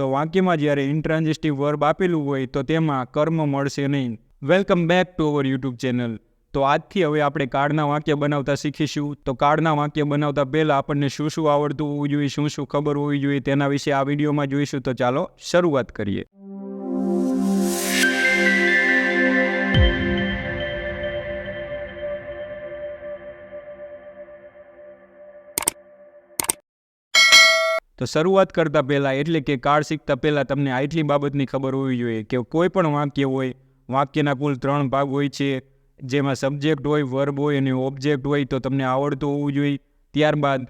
તો વાક્યમાં જ્યારે ઇન્ટ્રાન્જિસ્ટિવ વર્બ આપેલું હોય તો તેમાં કર્મ મળશે નહીં. Welcome back to our YouTube channel તો આજથી હવે આપણે કાર્ડના વાક્ય બનાવતા શીખીશું. તો કાર્ડના વાક્ય બનાવતા પહેલાં આપણને શું શું આવડતું હોવું જોઈએ, શું શું ખબર હોવી જોઈએ તેના વિશે આ વિડીયોમાં જોઈશું. તો ચાલો શરૂઆત કરીએ. તો શરૂઆત કરતાં પહેલાં, એટલે કે કાળ શીખતા પહેલાં તમને આટલી બાબતની ખબર હોવી જોઈએ કે કોઈ પણ વાક્ય હોય, વાક્યના કુલ ત્રણ ભાગ હોય છે. જેમાં સબ્જેક્ટ હોય વર્બ હોય અને ઓબ્જેક્ટ હોય તો તમને આવડતું હોવું જોઈએ. ત્યારબાદ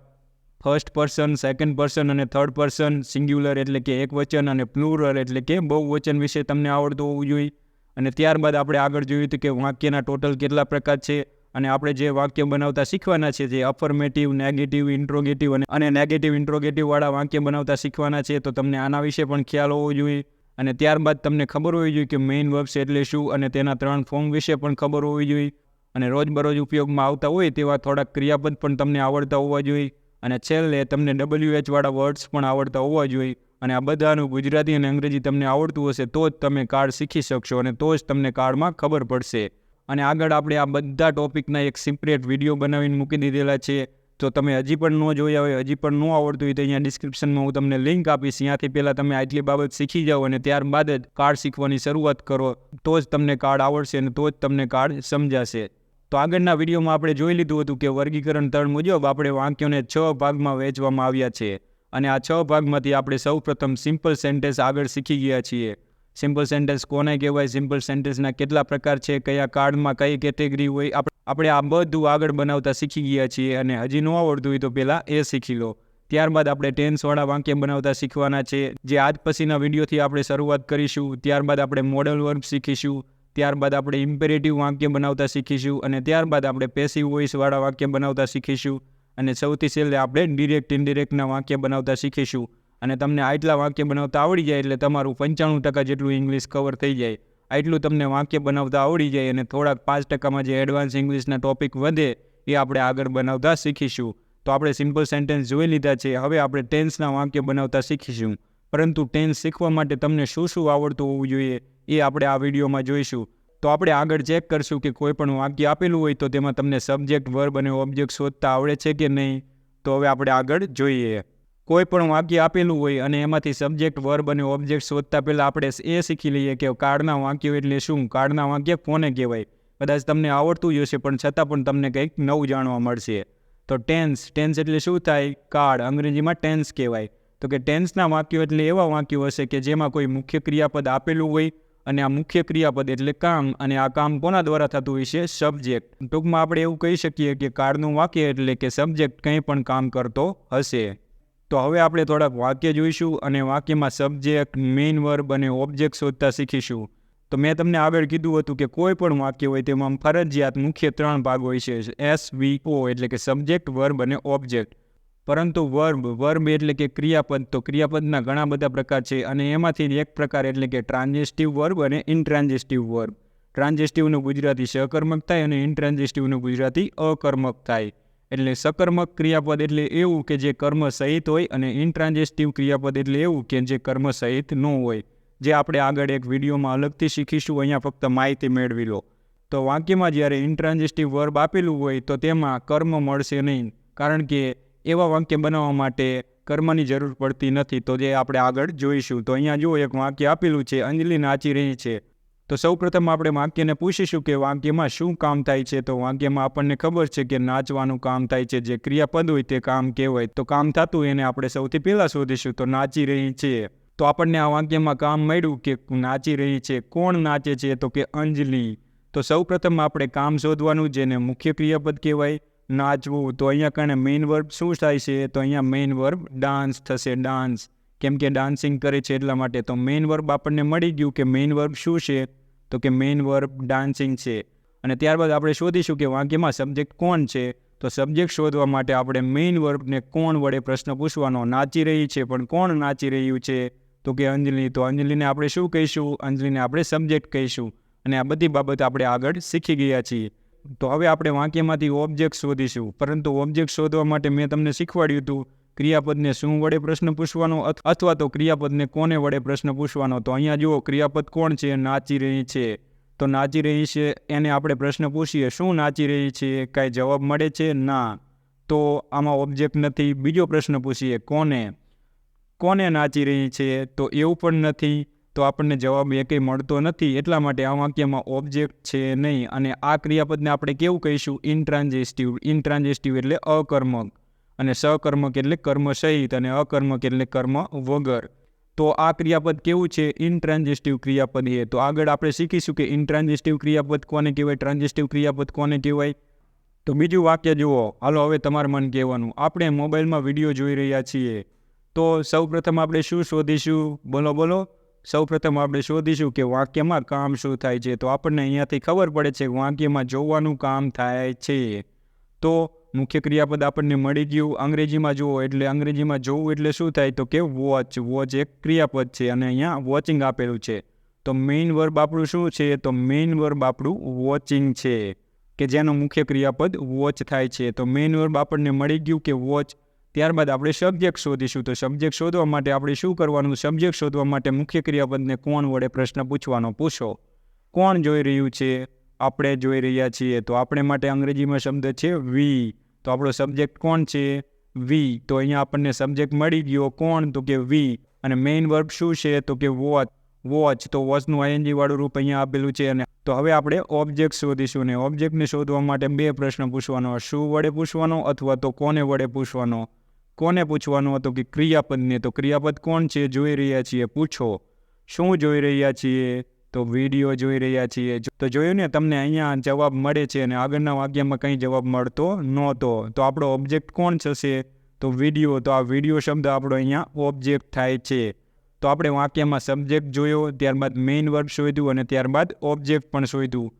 ફર્સ્ટ પર્સન સેકન્ડ પર્સન અને થર્ડ પર્સન સિંગ્યુલર એટલે કે એક વચન અને પ્લુરલ એટલે કે બહુવચન વિશે તમને આવડતું હોવું જોઈએ. અને ત્યારબાદ આપણે આગળ જોયું હતું કે વાક્યના ટોટલ કેટલા પ્રકાર છે. અને આપણે જે વાક્ય બનાવતા શીખવાના છે, જે અફર્મેટિવ નેગેટિવ ઇન્ટ્રોગેટિવ અને અને નેગેટિવ ઇન્ટ્રોગેટિવવાળા વાક્ય બનાવતા શીખવાના છે, તો તમને આના વિશે પણ ખ્યાલ હોવો જોઈએ. અને ત્યારબાદ તમને ખબર હોવી જોઈએ કે મેઇન વર્બ્સ એટલે શું અને તેના ત્રણ ફોર્મ વિશે પણ ખબર હોવી જોઈએ. અને રોજબરોજ ઉપયોગમાં આવતા હોય તેવા થોડાક ક્રિયાપદ પણ તમને આવડતા હોવા જોઈએ. અને છેલ્લે તમને ડબલ્યુએચવાળા વર્ડ્સ પણ આવડતા હોવા જોઈએ. અને આ બધાનું ગુજરાતી અને અંગ્રેજી તમને આવડતું હશે, તો જ તમે કાર્ડ શીખી શકશો અને તો જ તમને કાર્ડમાં ખબર પડશે. અને આગળ આપણે આ બધા ટોપિકના એક સિપરેટ વીડિયો બનાવીને મૂકી દીધેલા છે. તો તમે હજી પણ ન જોયા હોય, હજી પણ ન આવડતું હોય તો અહીંયા ડિસ્ક્રિપ્શનમાં હું તમને લિંક આપીશ. ત્યાંથી પહેલાં તમે આટલી બાબત શીખી જાઓ અને ત્યારબાદ જ કાર્ડ શીખવાની શરૂઆત કરો. તો જ તમને કાર્ડ આવડશે અને તો જ તમને કાર્ડ સમજાશે. તો આગળના વિડીયોમાં આપણે જોઈ લીધું હતું કે વર્ગીકરણ ત્રણ મુજબ આપણે વાક્યોને છ ભાગમાં વહેંચવામાં આવ્યા છે. અને આ છ ભાગમાંથી આપણે સૌ પ્રથમ સિમ્પલ સેન્ટેન્સ આગળ શીખી ગયા છીએ. સિમ્પલ સેન્ટેન્સ કોને કહેવાય? સિમ્પલ સેન્ટેન્સના કેટલા પ્રકાર છે? કયા કાર્ડમાં કઈ કેટેગરી હોય? આપણે આ બધું આગળ બનાવતા શીખી ગયા છીએ અને હજી ન આવડતું હોય તો પહેલાં એ શીખી લો. ત્યારબાદ આપણે ટેન્સવાળા વાક્ય બનાવતા શીખવાના છે. જે આજ પછીના વિડીયોથી આપણે શરૂઆત કરીશું. ત્યારબાદ આપણે મોડલ વર્ક શીખીશું. ત્યારબાદ આપણે ઇમ્પેરેટિવ વાક્ય બનાવતા શીખીશું અને ત્યારબાદ આપણે પેસિવ વોઇસવાળા વાક્ય બનાવતા શીખીશું. અને સૌથી છેલ્લે આપણે ડિરેક્ટ ઇનડિરેક્ટના વાક્ય બનાવતા શીખીશું. અને તમને આટલા વાક્ય બનાવતા આવડી જાય એટલે તમારું પંચાણું ટકા જેટલું ઇંગ્લિશ કવર થઈ જાય. આટલું તમને વાક્ય બનાવતા આવડી જાય અને થોડાક પાંચ ટકામાં જે એડવાન્સ ઇંગ્લિશના ટોપિક વધે, એ આપણે આગળ બનાવતા શીખીશું. તો આપણે સિમ્પલ સેન્ટેન્સ જોઈ લીધા છે. હવે આપણે ટેન્સના વાક્ય બનાવતા શીખીશું. પરંતુ ટેન્સ શીખવા માટે તમને શું શું આવડતું હોવું જોઈએ, એ આપણે આ વિડીયોમાં જોઈશું. તો આપણે આગળ ચેક કરશું કે કોઈ પણ વાક્ય આપેલું હોય તો તેમાં તમને સબ્જેક્ટ વર્બ અને ઓબ્જેક્ટ શોધતા આવડે છે કે નહીં. તો હવે આપણે આગળ જોઈએ. કોઈ પણ વાક્ય આપેલું હોય અને એમાંથી સબ્જેક્ટ વર્બ અને ઓબ્જેક્ટ શોધતા પહેલાં આપણે એ શીખી લઈએ કે કાર્ડના વાક્યો એટલે શું? કાર્ડના વાક્ય કોને કહેવાય? કદાચ તમને આવડતું જ હશે, પણ છતાં પણ તમને કંઈક નવું જાણવા મળશે. તો ટેન્સ ટેન્સ એટલે શું થાય? કાર્ડ અંગ્રેજીમાં ટેન્સ કહેવાય. તો કે ટેન્સના વાક્યો એટલે એવા વાક્યો હશે કે જેમાં કોઈ મુખ્ય ક્રિયાપદ આપેલું હોય અને આ મુખ્ય ક્રિયાપદ એટલે કામ અને આ કામ કોના દ્વારા થતું હોય છે? સબ્જેક્ટ ટૂંકમાં આપણે એવું કહી શકીએ કે કાર્ડનું વાક્ય એટલે કે સબ્જેક્ટ કંઈ પણ કામ કરતો હશે. તો હવે આપણે થોડાક વાક્ય જોઈશું અને વાક્યમાં સબ્જેક્ટ મેઇન વર્બ અને ઓબ્જેક્ટ શોધતા શીખીશું. તો મેં તમને આગળ કીધું હતું કે કોઈ પણ વાક્ય હોય તેમાં ફરજિયાત મુખ્ય ત્રણ ભાગ હોય છે. એસ વી ઓ એટલે કે સબ્જેક્ટ વર્બ અને ઓબ્જેક્ટ પરંતુ વર્બ વર્બ એટલે કે ક્રિયાપદ, તો ક્રિયાપદના ઘણા બધા પ્રકાર છે અને એમાંથી એક પ્રકાર એટલે કે ટ્રાન્ઝેસ્ટિવ વર્બ અને ઇન્ટ્રાન્ઝેસ્ટિવ વર્બ ટ્રાન્ઝેસ્ટિવનું ગુજરાતી સહકર્મક થાય અને ઇન્ટ્રાન્ઝેસ્ટિવનું ગુજરાતી અકર્મક થાય. એટલે સકર્મક ક્રિયાપદ એટલે એવું કે જે કર્મ સહિત હોય અને ઇન્ટ્રાન્જેસ્ટિવ ક્રિયાપદ એટલે એવું કે જે કર્મ સહિત ન હોય. જે આપણે આગળ એક વિડીયોમાં અલગથી શીખીશું, અહીંયા ફક્ત માહિતી મેળવી લો. તો વાક્યમાં જ્યારે ઇન્ટ્રાન્જેસ્ટિવ વર્બ આપેલું હોય તો તેમાં કર્મ મળશે નહીં. કારણ કે એવા વાક્ય બનાવવા માટે કર્મની જરૂર પડતી નથી. તો જે આપણે આગળ જોઈશું. તો અહીંયા જુઓ, એક વાક્ય આપેલું છે, અંજલિ નાચી રહી છે. તો સૌ પ્રથમ આપણે વાક્યને પૂછીશું કે વાક્યમાં શું કામ થાય છે? તો વાક્યમાં આપણને ખબર છે કે નાચવાનું કામ થાય છે, જે ક્રિયાપદ હોય તે કામ કહેવાય. તો કામ થતું એને આપણે સૌથી પહેલાં શોધીશું તો નાચી રહી છે. તો આપણને આ વાક્યમાં કામ મળ્યું કે નાચી રહી છે. કોણ નાચે છે? તો કે અંજલિ. તો સૌ પ્રથમ આપણે કામ શોધવાનું, જેને મુખ્ય ક્રિયાપદ કહેવાય, નાચવું. તો અહીંયા કારણે મેઇન વર્બ શું થાય છે? તો અહીંયા મેઇન વર્બ ડાન્સ થશે ડાન્સ કેમ કે ડાન્સિંગ કરે છે એટલા માટે. તો મેઇન વર્બ આપણને મળી ગયું કે મેઇન વર્બ શું છે? તો કે મેઇન વર્બ ડાન્સિંગ છે. અને ત્યારબાદ આપણે શોધીશું કે વાક્યમાં સબ્જેક્ટ કોણ છે? તો સબ્જેક્ટ શોધવા માટે આપણે મેઇન વર્બને કોણ વડે પ્રશ્ન પૂછવાનો નાચી રહી છે, પણ કોણ નાચી રહ્યું છે? તો કે અંજલિ, તો અંજલિને આપણે શું કહીશું? અંજલિને આપણે સબ્જેક્ટ કહીશું. અને આ બધી બાબત આપણે આગળ શીખી ગયા છીએ. તો હવે આપણે વાક્યમાંથી ઓબ્જેક્ટ શોધીશું. પરંતુ ઓબ્જેક્ટ શોધવા માટે મેં તમને શીખવાડ્યું હતું ક્રિયાપદને શું વડે પ્રશ્ન પૂછવાનો અથવા તો ક્રિયાપદને કોને વડે પ્રશ્ન પૂછવાનો? તો અહીંયા જુઓ, ક્રિયાપદ કોણ છે? નાચી રહી છે. તો નાચી રહી છે, એને આપણે પ્રશ્ન પૂછીએ, શું નાચી રહી છે? કાંઈ જવાબ મળે છે? ના. તો આમાં ઓબ્જેક્ટ નથી. બીજો પ્રશ્ન પૂછીએ, કોને? કોને નાચી રહી છે? તો એવું પણ નથી. તો આપણને જવાબ એકેય મળતો નથી. એટલા માટે આ વાક્યમાં ઓબ્જેક્ટ છે નહીં. અને આ ક્રિયાપદને આપણે કેવું કહીશું? ઇન્ટ્રાન્જેસ્ટિવ ઇન્ટ્રાન્જેસ્ટિવ એટલે અકર્મક. અને સકર્મક એટલે કર્મ સહિત અને અકર્મક એટલે કર્મ વગર. તો આ ક્રિયાપદ કેવું છે? ઇન્ટ્રાન્જેસ્ટિવ ક્રિયાપદ એ. તો આગળ આપણે શીખીશું કે ઇન્ટ્રાન્જેસ્ટિવ ક્રિયાપદ કોને કહેવાય? ટ્રાન્જેસ્ટિવ ક્રિયાપદ કોને કહેવાય? તો બીજું વાક્ય જુઓ. હાલો, હવે તમારે મન કહેવાનું. આપણે મોબાઈલમાં વીડિયો જોઈ રહ્યા છીએ. તો સૌપ્રથમ આપણે શું શોધીશું? બોલો બોલો. સૌપ્રથમ આપણે શોધીશું કે વાક્યમાં કામ શું થાય છે? તો આપણને અહીંયાથી ખબર પડે છે, વાક્યમાં જોવાનું કામ થાય છે. તો મુખ્ય ક્રિયાપદ આપણને મળી ગયું અંગ્રેજીમાં જુઓ એટલે અંગ્રેજીમાં જોવું એટલે શું થાય તો કે વોચ વોચ એક ક્રિયાપદ છે અને અહીંયા વોચિંગ આપેલું છે. તો મેઇન વર્બ આપણું શું છે? તો મેઇન વર્બ આપણું વોચિંગ છે. કે જેનું મુખ્ય ક્રિયાપદ વોચ થાય છે. તો મેઇન વર્બ આપણને મળી ગયું કે વોચ ત્યારબાદ આપણે સબ્જેક્ટ શોધીશું. તો સબ્જેક્ટ શોધવા માટે આપણે શું કરવાનું? સબ્જેક્ટ શોધવા માટે મુખ્ય ક્રિયાપદને કોણ વડે પ્રશ્ન પૂછવાનો? પૂછો. કોણ જોઈ રહ્યું છે? આપણે જોઈ રહ્યા છીએ, તો આપણે માટે અંગ્રેજીમાં શબ્દ છે વી. તો આપણો સબ્જેક્ટ કોણ છે? વી. તો અહીંયા આપણને સબ્જેક્ટ મળી ગયો કોણ? તો કે વી. અને મેઇન વર્બ શું છે? તો કે વોચ. વોચ. તો વોચનું આઈએનજી વાળું રૂપ અહીંયા આપેલું છે અને તો હવે આપણે ઓબ્જેક્ટ શોધીશું ને ઓબ્જેક્ટને શોધવા માટે બે પ્રશ્ન પૂછવાનો. શું વડે પૂછવાનો અથવા તો કોને વડે પૂછવાનો? કોને પૂછવાનું હતું કે ક્રિયાપદને? તો ક્રિયાપદ કોણ છે? જોઈ રહ્યા છીએ. પૂછો. શું જોઈ રહ્યા છીએ? તો વીડિયો જોઈ રહ્યા છીએ. તો જોયું ને, તમને અહીંયા જવાબ મળે છે અને આગળના વાક્યમાં કંઈ જવાબ મળતો નહોતો. તો આપણો ઓબ્જેક્ટ કોણ થશે? તો વીડિયો. તો આ વીડિયો શબ્દ આપણો અહીંયા ઓબ્જેક્ટ થાય છે. તો આપણે વાક્યમાં સબ્જેક્ટ જોયો, ત્યારબાદ મેઇન વર્ક શોધ્યું અને ત્યારબાદ ઓબ્જેક્ટ પણ શોધ્યું.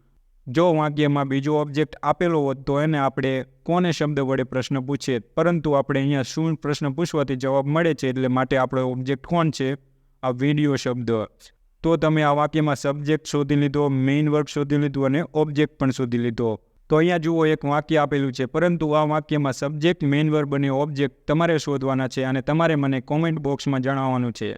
જો વાક્યમાં બીજો ઓબ્જેક્ટ આપેલો હોત, તો એને આપણે કોને શબ્દ વડે પ્રશ્ન પૂછીએ પરંતુ આપણે અહીંયા શું પ્રશ્ન પૂછવાથી જવાબ મળે છે, એટલે માટે આપણો ઓબ્જેક્ટ કોણ છે? આ વીડિયો શબ્દ. તો તમે આ વાક્યમાં સબ્જેક્ટ શોધી લીધો મેઇન વર્ક શોધી લીધું અને ઓબ્જેક્ટ પણ શોધી લીધો. તો અહીંયા જુઓ, એક વાક્ય આપેલું છે, પરંતુ આ વાક્યમાં સબ્જેક્ટ મેઇન વર્બ અને ઓબ્જેક્ટ તમારે શોધવાના છે અને તમારે મને કોમેન્ટ બોક્સમાં જણાવવાનું છે.